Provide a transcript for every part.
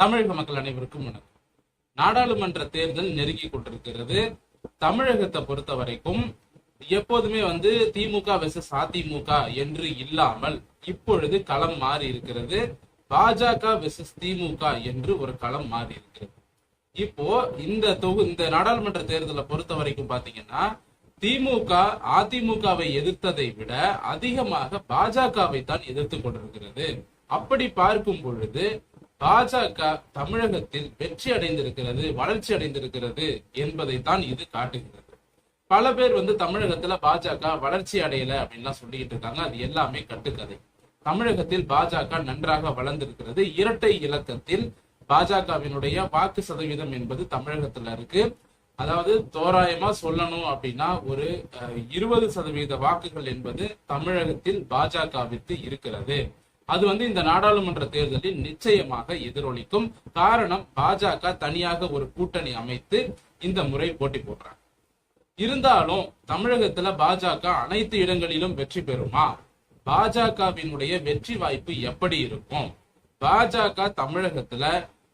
தமிழக மக்கள் அனைவருக்கும் வணக்கம். நாடாளுமன்ற தேர்தல் நெருங்கி கொண்டிருக்கிறது. தமிழகத்தை பொறுத்த வரைக்கும் எப்போதுமே வந்து திமுக வெர்சஸ் அதிமுக என்று இல்லாமல் இப்பொழுது களம் மாறி இருக்கிறது. பாஜக வெர்சஸ் திமுக என்று ஒரு களம் மாறி இருக்கிறது. இப்போ இந்த தொகு இந்த நாடாளுமன்ற தேர்தலை பொறுத்த வரைக்கும் பாத்தீங்கன்னா திமுக அதிமுகவை எதிர்த்ததை விட அதிகமாக பாஜகவை தான் எதிர்த்து கொண்டிருக்கிறது. அப்படி பார்க்கும் பொழுது பாஜக தமிழகத்தில் வெற்றி அடைந்திருக்கிறது வளர்ச்சி அடைந்திருக்கிறது என்பதை தான் இது காட்டுகிறது. பல பேர் வந்து தமிழகத்துல பாஜக வளர்ச்சி அடையல அப்படின்லாம் சொல்லிக்கிட்டு இருக்காங்க. அது எல்லாமே கட்டுக்கதை. தமிழகத்தில் பாஜக நன்றாக வளர்ந்திருக்கிறது. இரட்டை இலக்கத்தில் பாஜகவினுடைய வாக்கு சதவீதம் என்பது தமிழகத்துல இருக்கு. அதாவது தோராயமா சொல்லணும் அப்படின்னா ஒரு இருபது சதவீத வாக்குகள் என்பது தமிழகத்தில் பாஜகவிற்கு இருக்கிறது. அது வந்து இந்த நாடாளுமன்ற தேர்தலில் நிச்சயமாக எதிரொலிக்கும். காரணம் பாஜக தனியாக ஒரு கூட்டணி அமைத்து இந்த முறை போட்டி போடுறாங்க. இருந்தாலும் தமிழகத்துல பாஜக அனைத்து இடங்களிலும் வெற்றி பெறுமா? பாஜகவினுடைய வெற்றி வாய்ப்பு எப்படி இருக்கும்? பாஜக தமிழகத்துல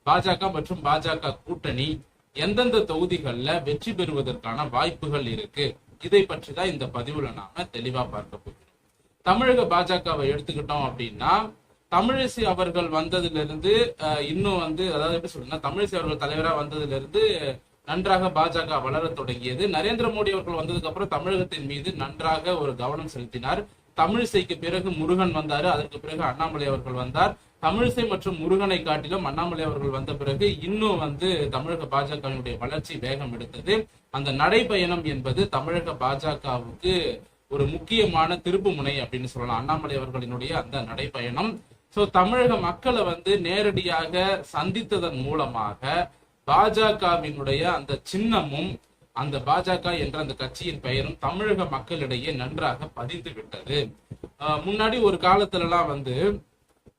பாஜக மற்றும் பாஜக கூட்டணி எந்தெந்த தொகுதிகள்ல வெற்றி பெறுவதற்கான வாய்ப்புகள் இருக்கு? இதை பற்றி தான் இந்த பதிவுல நாம தெளிவா பார்க்க போகிறோம். தமிழக பாஜகவை எடுத்துக்கிட்டோம் அப்படின்னா தமிழிசை அவர்கள் வந்ததுல இருந்து அஹ், இன்னும் வந்து அதாவது எப்படி சொல்றேன்னா தமிழிசை அவர்கள் தலைவரா வந்ததுல இருந்து நன்றாக பாஜக வளர தொடங்கியது. நரேந்திர மோடி அவர்கள் வந்ததுக்கு அப்புறம் தமிழகத்தின் மீது நன்றாக ஒரு கவனம் செலுத்தினார். தமிழிசைக்கு பிறகு முருகன் வந்தாரு அதற்கு பிறகு அண்ணாமலை அவர்கள் வந்தார். தமிழிசை மற்றும் முருகனை காட்டிலும் அண்ணாமலை அவர்கள் வந்த பிறகு இன்னும் வந்து தமிழக பாஜகவினுடைய வளர்ச்சி வேகம் எடுத்தது. அந்த நடைபயணம் என்பது தமிழக பாஜகவுக்கு ஒரு முக்கியமான திருப்பு முனை அப்படின்னு சொல்லலாம். அண்ணாமலை அவர்களினுடைய அந்த நடைபயணம் சோ தமிழக மக்களை வந்து நேரடியாக சந்தித்ததன் மூலமாக பாஜகவினுடைய அந்த சின்னமும் அந்த பாஜக என்ற அந்த கட்சியின் பெயரும் தமிழக மக்களிடையே நன்றாக பதிந்து விட்டது. ஆஹ் முன்னாடி ஒரு காலத்துல எல்லாம் வந்து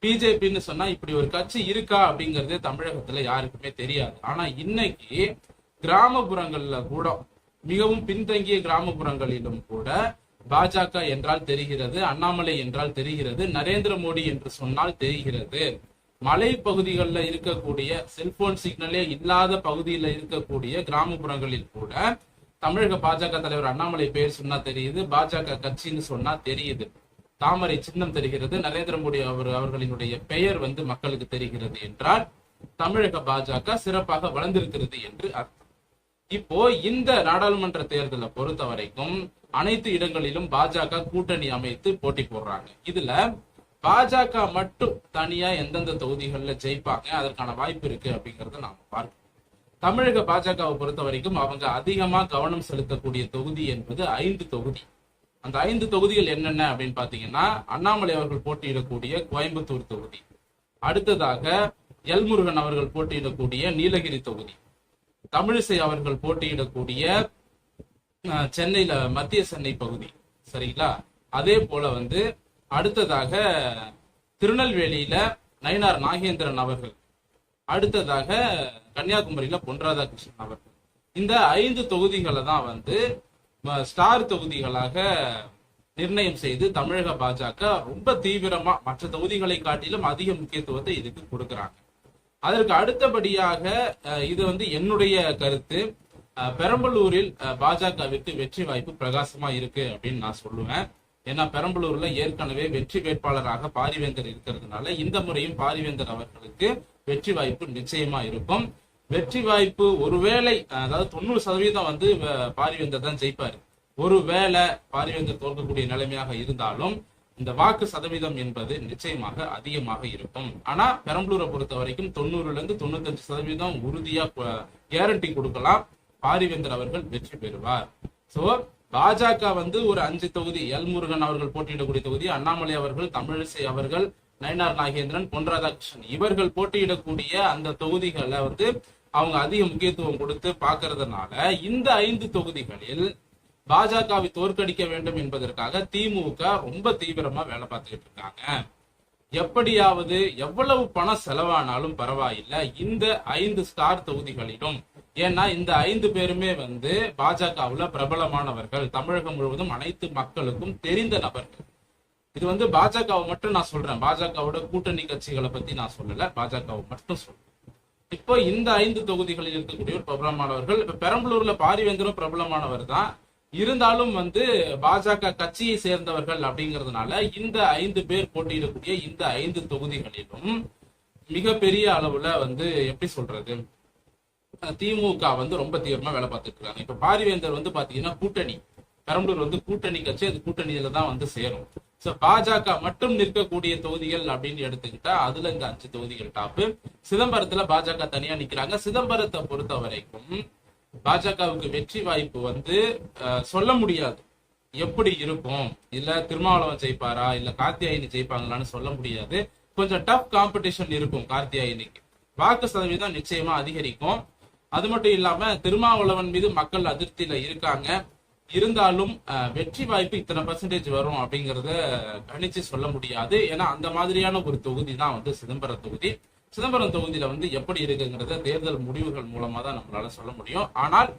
பிஜேபின்னு சொன்னா இப்படி ஒரு கட்சி இருக்கா அப்படிங்கறதே தமிழகத்துல யாருக்குமே தெரியாது. ஆனா இன்னைக்கு கிராமப்புறங்கள்ல கூட மிகவும் பின்தங்கிய கிராமப்புறங்களிலும் கூட பாஜக என்றால் தெரிகிறது அண்ணாமலை என்றால் தெரிகிறது நரேந்திர மோடி என்று சொன்னால் தெரிகிறது. மலை பகுதிகளில் இருக்கக்கூடிய செல்போன் சிக்னலே இல்லாத பகுதியில் இருக்கக்கூடிய கிராமப்புறங்களில் கூட தமிழக பாஜக தலைவர் அண்ணாமலை பெயர் சொன்னா தெரியுது பாஜக கட்சின்னு சொன்னா தெரியுது. தாமரை சின்னம் தெரிகிறது நரேந்திர மோடி அவர் அவர்களினுடைய பெயர் வந்து மக்களுக்கு தெரிகிறது என்றால் தமிழக பாஜக சிறப்பாக வளர்ந்திருக்கிறது என்று அர்த்தம். இப்போ இந்த நாடாளுமன்ற தேர்தலை பொறுத்த வரைக்கும் அனைத்து இடங்களிலும் பாஜக கூட்டணி அமைத்து போட்டி போடுறாங்க. இதுல பாஜக மட்டும் தனியா எந்தெந்த தொகுதிகள்ல ஜெயிப்பாங்க அதற்கான வாய்ப்பு இருக்கு அப்படிங்கறத நாம பார்க்கணும். தமிழக பாஜகவை பொறுத்த வரைக்கும் அவங்க அதிகமா கவனம் செலுத்தக்கூடிய தொகுதி என்பது ஐந்து தொகுதி. அந்த ஐந்து தொகுதிகள் என்னென்ன அப்படின்னு பாத்தீங்கன்னா அண்ணாமலை அவர்கள் போட்டியிடக்கூடிய கோயம்புத்தூர் தொகுதி. அடுத்ததாக எல்முருகன் அவர்கள் போட்டியிடக்கூடிய நீலகிரி தொகுதி. தமிழிசை அவர்கள் போட்டியிடக்கூடிய சென்னையில மத்திய சென்னை பகுதி சரிங்களா? அதே போல வந்து அடுத்ததாக திருநெல்வேலியில நயினார் நாகேந்திரன் அவர்கள் அடுத்ததாக கன்னியாகுமரியில பொன் ராதாகிருஷ்ணன் அவர்கள். இந்த ஐந்து தொகுதிகளை தான் வந்து ஸ்டார் தொகுதிகளாக நிர்ணயம் செய்து தமிழக பாஜக ரொம்ப தீவிரமா மற்ற தொகுதிகளை காட்டிலும் அதிக முக்கியத்துவத்தை இதுக்கு கொடுக்கறாங்க. அதற்கு அடுத்தபடியாக இது வந்து என்னுடைய கருத்து. பெரம்பலூரில் பாஜக பாஜகவிற்கு வெற்றி வாய்ப்பு பிரகாசமா இருக்கு அப்படின்னு நான் சொல்லுவேன். ஏன்னா பெரம்பலூர்ல ஏற்கனவே வெற்றி வேட்பாளராக பாரிவேந்தர் இருக்கிறதுனால இந்த முறையும் பாரிவேந்தர் அவர்களுக்கு வெற்றி வாய்ப்பு நிச்சயமா இருக்கும். வெற்றி வாய்ப்பு ஒருவேளை அதாவது தொண்ணூறு சதவீதம் வந்து பாரிவேந்தர் தான் ஜெயிப்பாரு. ஒருவேளை பாரிவேந்தர் தோற்கக்கூடிய நிலைமையாக இருந்தாலும் இந்த வாக்கு சதவீதம் என்பது நிச்சயமாக அதிகமாக இருக்கும். ஆனா பெரம்பலூரை பொறுத்த வரைக்கும் தொண்ணூறுல இருந்து தொண்ணூத்தஞ்சு சதவீதம் உறுதியா கேரண்டி கொடுக்கலாம். பாரிவேந்தர் அவர்கள் வெற்றி பெறுவார். சோ பாஜக வந்து ஒரு அஞ்சு தொகுதி எல் முருகன் அவர்கள் போட்டியிடக்கூடிய தொகுதி அண்ணாமலை அவர்கள் தமிழிசை அவர்கள் நயனார் நாகேந்திரன் பொன் ராதாகிருஷ்ணன் இவர்கள் போட்டியிடக்கூடிய அந்த தொகுதிகளை வந்து அவங்க அதிக முக்கியத்துவம் கொடுத்து பாக்குறதுனால இந்த ஐந்து தொகுதிகளில் பாஜகவை தோற்கடிக்க வேண்டும் என்பதற்காக திமுக ரொம்ப தீவிரமா வேலை பார்த்துக்கிட்டு இருக்காங்க. எப்படியாவது எவ்வளவு பணம் செலவானாலும் பரவாயில்லை. இந்த ஐந்து ஸ்டார் தொகுதிகளிலும் ஏன்னா இந்த ஐந்து பேருமே வந்து பாஜகவுல பிரபலமானவர்கள். தமிழகம் முழுவதும் அனைத்து மக்களுக்கும் தெரிந்த நபர்கள். இது வந்து பாஜகவை மட்டும் நான் சொல்றேன். பாஜகவோட கூட்டணி கட்சிகளை பத்தி நான் சொல்லல. பாஜகவை மட்டும் சொல்றேன். இப்போ இந்த ஐந்து தொகுதிகளில் இருக்கக்கூடிய ஒரு பிரபலமானவர்கள் இப்ப பெரம்பலூர்ல பாரிவேந்தரும் பிரபலமானவர் தான். இருந்தாலும் வந்து பாஜக கட்சியை சேர்ந்தவர்கள் அப்படிங்கிறதுனால இந்த ஐந்து பேர் போட்டியிடக்கூடிய இந்த ஐந்து தொகுதிகளிலும் மிகப்பெரிய அளவுல வந்து எப்படி சொல்றது திமுக வந்து ரொம்ப தீவிரமா வேலை பார்த்துட்டு இருக்காங்க. இப்ப பாரிவேந்தர் வந்து பாத்தீங்கன்னா கூட்டணி. பெரம்பலூர் வந்து கூட்டணி கட்சி அது கூட்டணியில தான் வந்து சேரும். சோ பாஜக மட்டும் நிற்கக்கூடிய தொகுதிகள் அப்படின்னு எடுத்துக்கிட்டா அதுல இந்த அஞ்சு தொகுதிகள் டாப்பு சிதம்பரத்துல பாஜக தனியா நிக்கிறாங்க. சிதம்பரத்தை பொறுத்த வரைக்கும் பாஜகவுக்கு வெற்றி வாய்ப்பு வந்து சொல்ல முடியாது. எப்படி இருக்கும்? இல்ல திருமாவளவன் ஜெயிப்பாரா? இல்ல கார்த்தியாயினி ஜெயிப்பாங்களான்னு சொல்ல முடியாது. கொஞ்சம் டஃப் காம்படிஷன் இருக்கும் கார்த்தியாயினிக்கு வாக்கு சதவீதம் நிச்சயமா அதிகரிக்கும். அது மட்டும் இல்லாம திருமாவளவன் மீது மக்கள் அதிருப்தியில இருக்காங்க. இருந்தாலும் அஹ், வெற்றி வாய்ப்பு இத்தனை பர்சன்டேஜ் வரும் அப்படிங்கறத கணிச்சு சொல்ல முடியாது. ஏன்னா அந்த மாதிரியான ஒரு தொகுதி தான் வந்து சிதம்பரம் தொகுதி. சிதம்பரம் தொகுதியில வந்து எப்படி இருக்குங்கிறத தேர்தல் முடிவுகள் மூலமா தான் நம்மளால சொல்ல முடியும். ஆனால்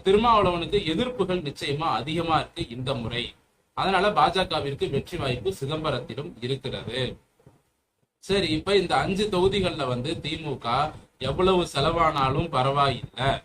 திருமாவளவனுக்கு எதிர்ப்புகள் நிச்சயமா அதிகமா இருக்கு இந்த முறை. அதனால பாஜகவிற்கு வெற்றி வாய்ப்பு சிதம்பரத்திலும் இருக்கிறது. சரி இப்ப இந்த அஞ்சு தொகுதிகள்ல வந்து திமுக எவ்வளவு செலவானாலும் பரவாயில்லை.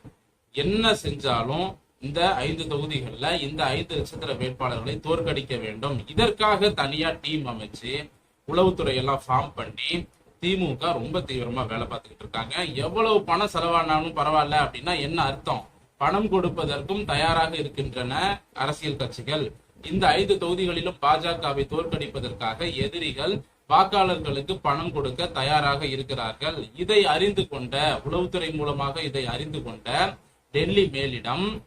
என்ன செஞ்சாலும் இந்த ஐந்து தொகுதிகளில் இந்த ஐந்து நட்சத்திர வேட்பாளர்களை தோற்கடிக்க வேண்டும். இதற்காக தனியா டீம் அமைச்சு உளவுத்துறை எல்லாம் ஃபார்ம் பண்ணி திமுக ரொம்ப தீவிரமா வேலை பார்த்துக்கிட்டு இருக்காங்க. எவ்வளவு பணம் செலவானாலும் பரவாயில்ல அப்படின்னா என்ன அர்த்தம்? பணம் கொடுப்பதற்கும் தயாராக இருக்கின்றன அரசியல் கட்சிகள். இந்த ஐந்து தொகுதிகளிலும் பாஜகவை தோற்கடிப்பதற்காக எதிரிகள் வாக்காளர்களுக்கு பணம் கொடுக்க தயாராக இருக்கிறார்கள். இதை அறிந்து கொண்ட உளவுத்துறை மூலமாக இதை அறிந்து கொண்ட டெல்லி மேலிடம்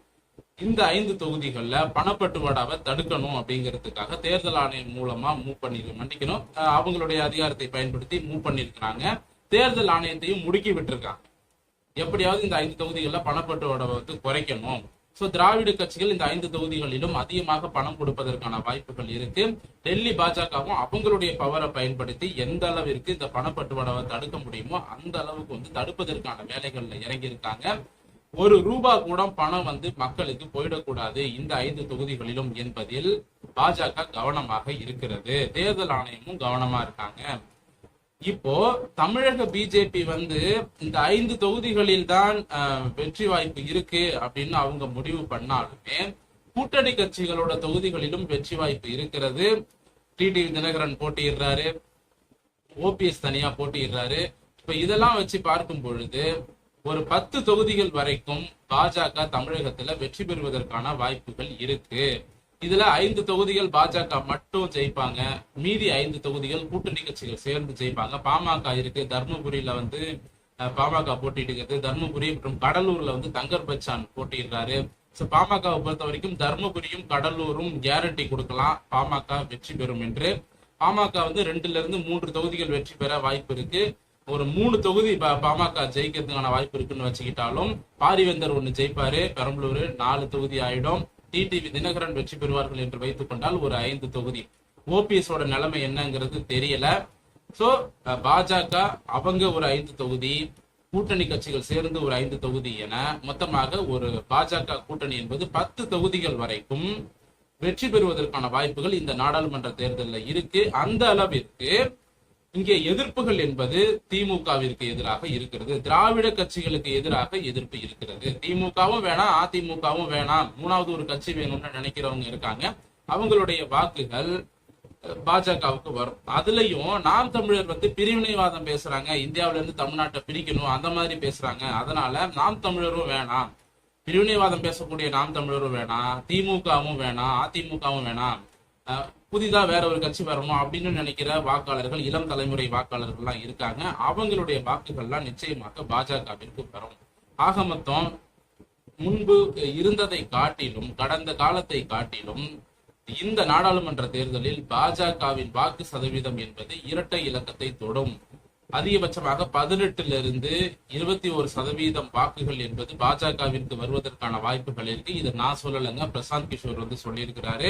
இந்த ஐந்து தொகுதிகள்ல பணப்பட்டுவாடாவை தடுக்கணும் அப்படிங்கிறதுக்காக தேர்தல் ஆணையம் மூலமா மூவ் பண்ணி மன்னிக்கணும். அஹ் அவங்களுடைய அதிகாரத்தை பயன்படுத்தி மூவ் பண்ணியிருக்கிறாங்க தேர்தல் ஆணையத்தையும் முடுக்கி விட்டுருக்காங்க. எப்படியாவது இந்த ஐந்து தொகுதிகள்ல பணப்பட்டுவாடாவை வந்து குறைக்கணும். சோ திராவிட கட்சிகள் இந்த ஐந்து தொகுதிகளிலும் அதிகமாக பணம் கொடுப்பதற்கான வாய்ப்புகள் இருக்கு. டெல்லி பாஜகவும் அவங்களுடைய பவரை பயன்படுத்தி எந்த அளவிற்கு இந்த பணப்பட்டுவாடாவை தடுக்க முடியுமோ அந்த அளவுக்கு வந்து தடுப்பதற்கான வேலைகள்ல இறங்கி இருக்காங்க ஒரு ரூபா கூட பணம் வந்து மக்களுக்கு போயிடக்கூடாது இந்த ஐந்து தொகுதிகளிலும் என்பதில் பாஜக கவனமாக இருக்கிறது. தேர்தல் ஆணையமும் கவனமா இருக்காங்க. இப்போ தமிழக பிஜேபி வந்து இந்த ஐந்து தொகுதிகளில் தான் வெற்றி வாய்ப்பு இருக்கு அப்படின்னு அவங்க முடிவு பண்ணாலுமே கூட்டணி கட்சிகளோட தொகுதிகளிலும் வெற்றி வாய்ப்பு இருக்கிறது. டிடிவி தினகரன் போட்டியிடுறாரு. ஓபிஎஸ் தனியா போட்டியிடுறாரு. இப்ப இதெல்லாம் வச்சு பார்க்கும் பொழுது ஒரு பத்து தொகுதிகள் வரைக்கும் பாஜக தமிழகத்துல வெற்றி பெறுவதற்கான வாய்ப்புகள் இருக்கு. இதுல ஐந்து தொகுதிகள் பாஜக மட்டும் ஜெயிப்பாங்க. மீதி ஐந்து தொகுதிகள் கூட்டணி கட்சிகள் சேர்ந்து ஜெயிப்பாங்க. பாமக இருக்கு தர்மபுரியில வந்து பாமக பாமக போட்டியிடுகிறது தர்மபுரி மற்றும் கடலூர்ல வந்து தங்கர் பச்சான் போட்டியிடுறாரு ஸோ பாமகவை பொறுத்த வரைக்கும் தர்மபுரியும் கடலூரும் கேரண்டி கொடுக்கலாம். பாமக வெற்றி பெறும் என்று. பாமக வந்து ரெண்டுல இருந்து மூன்று தொகுதிகள் வெற்றி பெற வாய்ப்பு இருக்கு. ஒரு மூணு தொகுதி பா- பாமக ஜெயிக்கிறதுக்கான வாய்ப்பு இருக்குன்னு வச்சுக்கிட்டாலும் பாரிவேந்தர் ஒன்று ஜெயிப்பாரு. பெரம்பலூர் நாலு தொகுதி ஆயிடும். டிடிவி தினகரன் வெற்றி பெறுவார்கள் என்று வைத்துக் கொண்டால் ஒரு ஐந்து தொகுதி. ஓபிஎஸ் ஓட நிலைமை என்னங்கிறது தெரியல. சோ பாஜக அவங்க ஒரு ஐந்து தொகுதி கூட்டணி கட்சிகள் சேர்ந்து ஒரு ஐந்து தொகுதி என மொத்தமாக ஒரு பாஜக கூட்டணி என்பது பத்து தொகுதிகள் வரைக்கும் வெற்றி பெறுவதற்கான வாய்ப்புகள் இந்த நாடாளுமன்ற தேர்தலில் இருக்கு. அந்த அளவிற்கு இங்கே எதிர்ப்புகள் என்பது திமுகவிற்கு எதிராக இருக்கிறது. திராவிட கட்சிகளுக்கு எதிராக எதிர்ப்பு இருக்கிறது. திமுகவும் வேணாம் அதிமுகவும் வேணாம். மூணாவது ஒரு கட்சி வேணும்னு நினைக்கிறவங்க இருக்காங்க. அவங்களுடைய வாக்குகள் பாஜகவுக்கு வரும். அதுலயும் நாம் தமிழர் வந்து பிரிவினைவாதம் பேசுறாங்க. இந்தியாவில இருந்து தமிழ்நாட்டை பிரிக்கணும் அந்த மாதிரி பேசுறாங்க. அதனால நாம் தமிழரும் வேணாம். பிரிவினைவாதம் பேசக்கூடிய நாம் தமிழரும் வேணாம். திமுகவும் வேணாம் அதிமுகவும் வேணாம். அஹ், புதிதா வேற ஒரு கட்சி வரணும் அப்படின்னு நினைக்கிற வாக்காளர்கள் இளம் தலைமுறை வாக்காளர்கள்லாம் இருக்காங்க. அவங்களுடைய வாக்குகள்லாம் நிச்சயமாக பாஜகவிற்கு வரும் ஆக மொத்தம் முன்பு இருந்ததை காட்டிலும் கடந்த காலத்தை காட்டிலும் இந்த நாடாளுமன்ற தேர்தலில் பாஜகவின் வாக்கு சதவீதம் என்பது இரட்டை இலக்கத்தை தொடும். அதிகபட்சமாக பதினெட்டுல இருந்து இருபத்தி ஒரு சதவீதம் வாக்குகள் என்பது பாஜகவிற்கு வருவதற்கான வாய்ப்புகள் இருக்கு. இதை நான் சொல்லலைங்க. பிரசாந்த் கிஷோர் வந்து சொல்லியிருக்கிறாரு.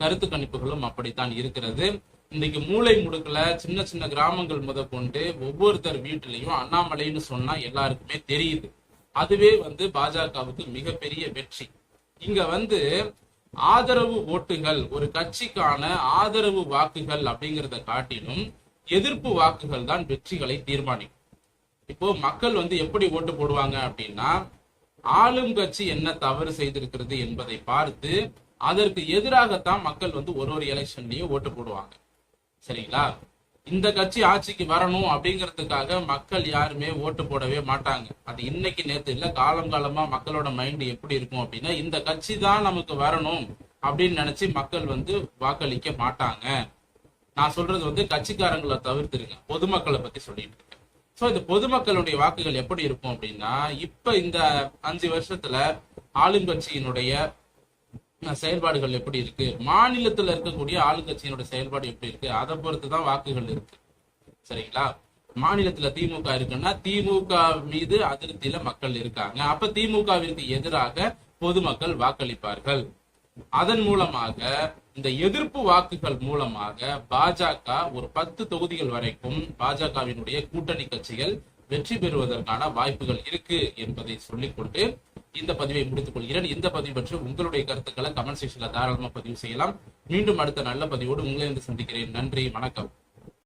கருத்து கணிப்புகளும் அப்படித்தான் இருக்கிறது. இன்னைக்கு மூளை முடுக்கல சின்ன சின்ன கிராமங்கள் முதற்கொண்டு ஒவ்வொருத்தர் வீட்டிலையும் அண்ணாமலைன்னு சொன்னா எல்லாருக்குமே தெரியுது. அதுவே வந்து பாஜகவுக்கு மிகப்பெரிய வெற்றி. இங்க வந்து ஆதரவு ஓட்டுகள் ஒரு கட்சிக்கான ஆதரவு வாக்குகள் அப்படிங்கிறத காட்டிலும் எதிர்ப்பு வாக்குகள் தான் வெற்றிகளை தீர்மானிக்கும். இப்போ மக்கள் வந்து எப்படி ஓட்டு போடுவாங்க அப்படின்னா ஆளும் கட்சி என்ன தவறு செய்திருக்கிறது என்பதை பார்த்து அதற்கு எதிராகத்தான் மக்கள் வந்து ஒரு ஒரு எலெக்ஷன்லயும் ஓட்டு போடுவாங்க. சரிங்களா? இந்த கட்சி ஆட்சிக்கு வரணும் அப்படிங்கிறதுக்காக மக்கள் யாருமே ஓட்டு போடவே மாட்டாங்க. அது இன்னைக்கு நேத்து இல்ல காலம் காலமா மக்களோட மைண்ட் எப்படி இருக்கும் அப்படின்னா இந்த கட்சி தான் நமக்கு வரணும் அப்படின்னு நினைச்சு மக்கள் வந்து வாக்களிக்க மாட்டாங்க. நான் சொல்றது வந்து கட்சிக்காரங்களை தவிர்த்துருங்க. பொதுமக்களை பத்தி சொல்லிட்டு இருக்கேன். சோ இந்த பொதுமக்களுடைய வாக்குகள் எப்படி இருக்கும் அப்படின்னா இப்ப இந்த அஞ்சு வருஷத்துல ஆளுங்கட்சியினுடைய செயல்பாடுகள் எப்படி இருக்கு? மாநிலத்துல இருக்கக்கூடிய ஆளுங்கட்சியினுடைய செயல்பாடு எப்படி இருக்கு? அதை பொறுத்து தான் வாக்குகள் இருக்கு. சரிங்களா? மாநிலத்துல திமுக இருக்குன்னா திமுக மீது அதிருப்தியில மக்கள் இருக்காங்க. அப்ப திமுகவிற்கு எதிராக பொதுமக்கள் வாக்களிப்பார்கள். அதன் மூலமாக இந்த எதிர்ப்பு வாக்குகள் மூலமாக பாஜக ஒரு பத்து தொகுதிகள் வரைக்கும் பாஜகவினுடைய கூட்டணி கட்சிகள் வெற்றி பெறுவதற்கான வாய்ப்புகள் இருக்கு என்பதை சொல்லிக்கொண்டு இந்த பதிவை முடித்துக் கொள்கிறேன். இந்த பதிவு பற்றி உங்களுடைய கருத்துக்களை கமெண்ட் செக்ஷன்ல தாராளமா பதிவு செய்யலாம். மீண்டும் அடுத்த நல்ல பதிவோடு உங்களை வந்து சந்திக்கிறேன். நன்றி வணக்கம்.